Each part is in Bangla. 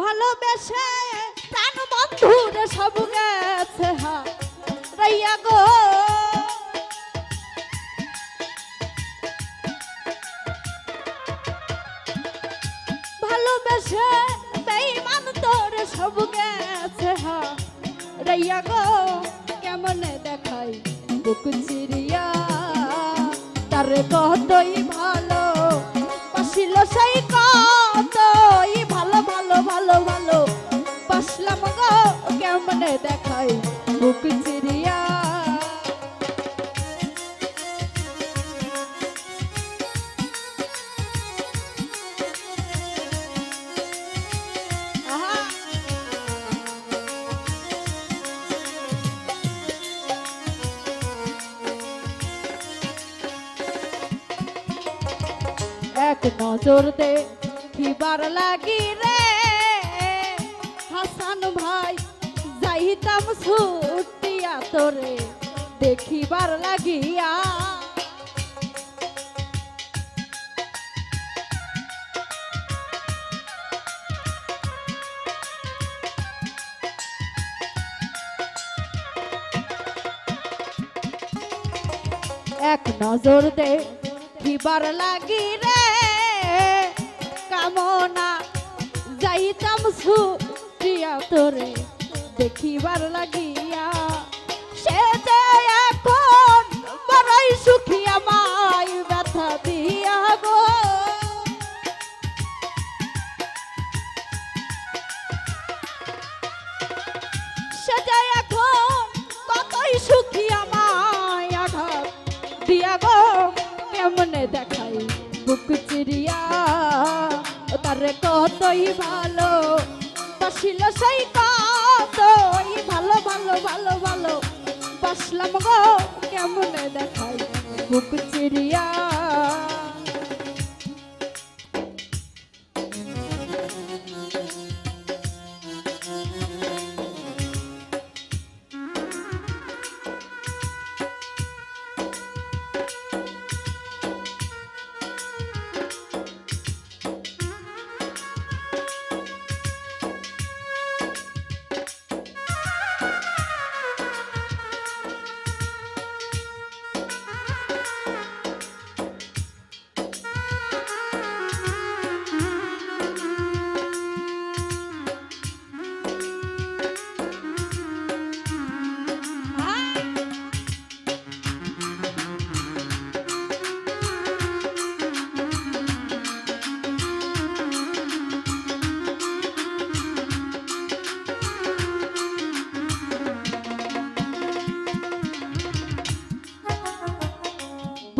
ভালোবেসে প্রাণ বন্ধুর সব গেছে হা, রাইয়া গো। ভালোবেসে বেইমান তোর সব গেছে হা, রাইয়া গো। কেমন দেখাই বুক চিরিয়া, তার কতই ভালো পাশিল সেই কতই কেমনে দেখাই বুক চিরিয়া? এক নজর দে খিবার লাগি রে? হাসান ভাই যাইতাম ছুটিয়া তোরে দেখিবার লাগিয়া। এক নজর দে দিবার লাগি রে, কামনা যাইতাম সুপ্রিয়া তোরে দেখিবার লাগিয়া সে যে এখন বড়ই সুখী আমায় ব্যথা দিয়া গো। সে যে এখন কতই সুখী আমায় আঘাত দিয়া গো। কেমনে দেখাই বুক চিরিয়া, তারে কতই ভালো বাসিল সেই কতই ভালো ভালো ভালো ভালো। বসলাম গো কেমন দেখাই বুক চিরিয়া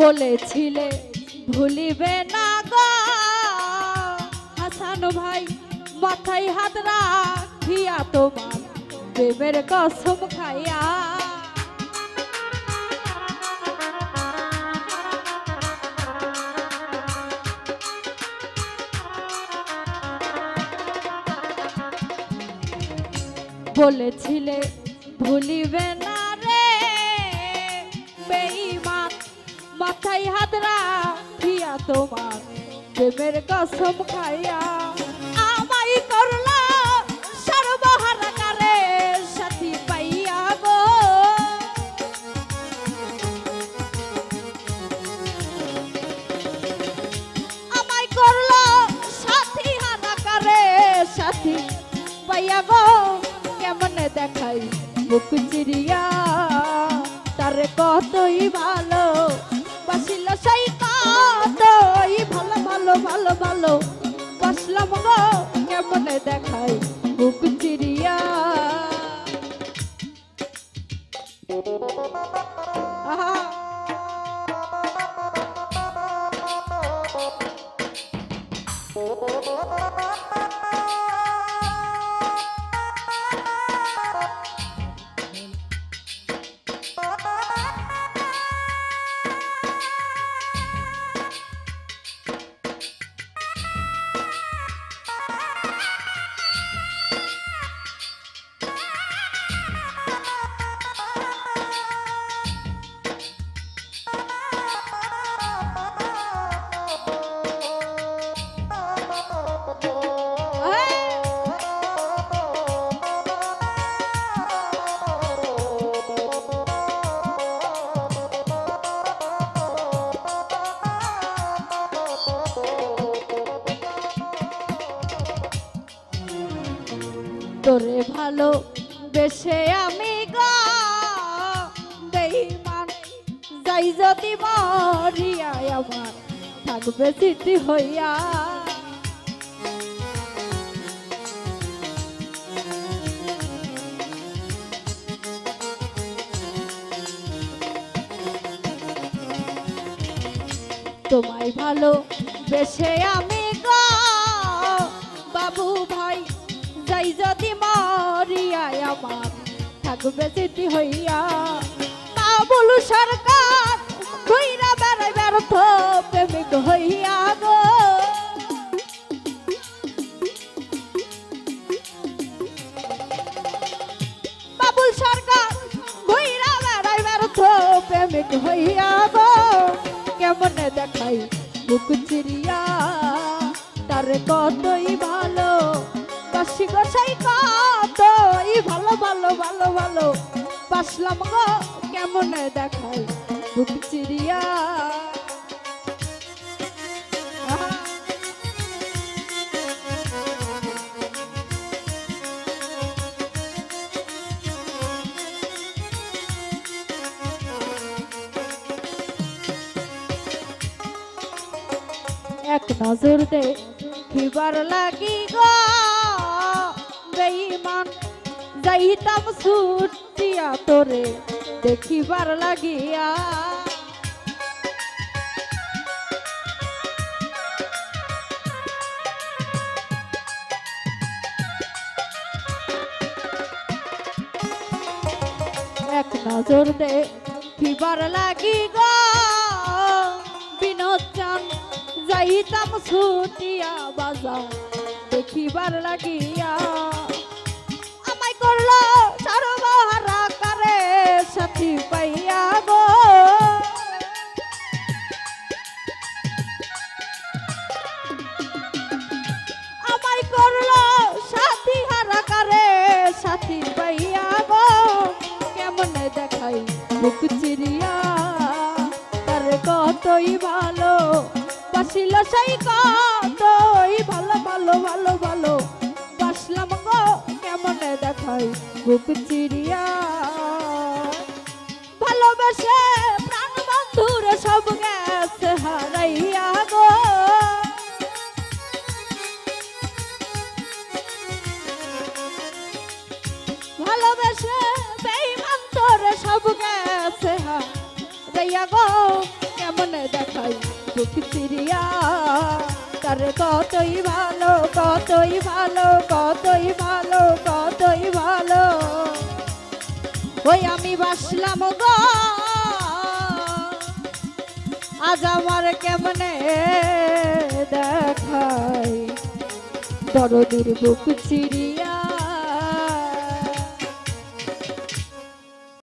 বলেছিলে, ভুলিবে না গো। হাসান ভাই, মাথায় হাত রাখিয়া তোমার প্রেমের কসম খাইয়া। বলেছিলে, ভুলিবে না মাথায় হাত রাখিয়া তোমার প্রেমের কসম খাইয়া। আমাই করলা সর্বহারাকারে সাথী পাইয়া গো। আমাই করল সাথী হারাকারে সাথী পাইয়া গো। কেমনে দেখাই বুক চিরিয়া, তার কতই ভালো সেই কতই ভালো ভালো ভালো ভালো। বাসলাম গো কেমনে দেখাই? বুক তোরে ভালো বেশে আমি গা। বেইমান যাই যদি মরিয়া আমার থাকবে স্মৃতি হইয়া। তোমায় ভালো বেশে আমি গো। বাবু ভাই যাই যদি মরিয়ায় আমার থাকবে স্মৃতি হইয়া বাবুল সরকার, কইরা বেড়াই ব্যর্থ প্রেমিক হইয়া গো। বাবুল সরকার প্রেমিক হইয়া গো। কেমনে দেখাই বুক চিরিয়া, তার কতই ভালো কতই ভালো ভালো ভালো ভালো গো, কেমনে দেখাই বুক আহা। এক নজর দে খিবার লাগি গো যাইতাম ছুটিয়া তোরে দেখিবার লাগিয়া। এক নজর দে খিবার লাগি গো। বিনোদ চান যাইতাম ছুটিয়া বাজার দেখিবার লাগিয়া। করল করে সাথী করল সাথী হারা করে সাথী গো। কেমনে দেখাই তার কতই ভালো বাসিল সেই কতই দেখাই বুক চিরিয়া। ভালোবাসে প্রাণ বন্ধুর সব গেছে হারাইয়া গো। ভালোবেসে বেইমান তোর সব গেছে হারাইয়া গো। কেমনে দেখাই বুক চিরিয়া। তার কতই ভালো কতই ভালো কতই ভালো ভালো ওই আমি বাসলাম গো। আজ আমার কেমনে দেখাই? দরদির বুক চিরি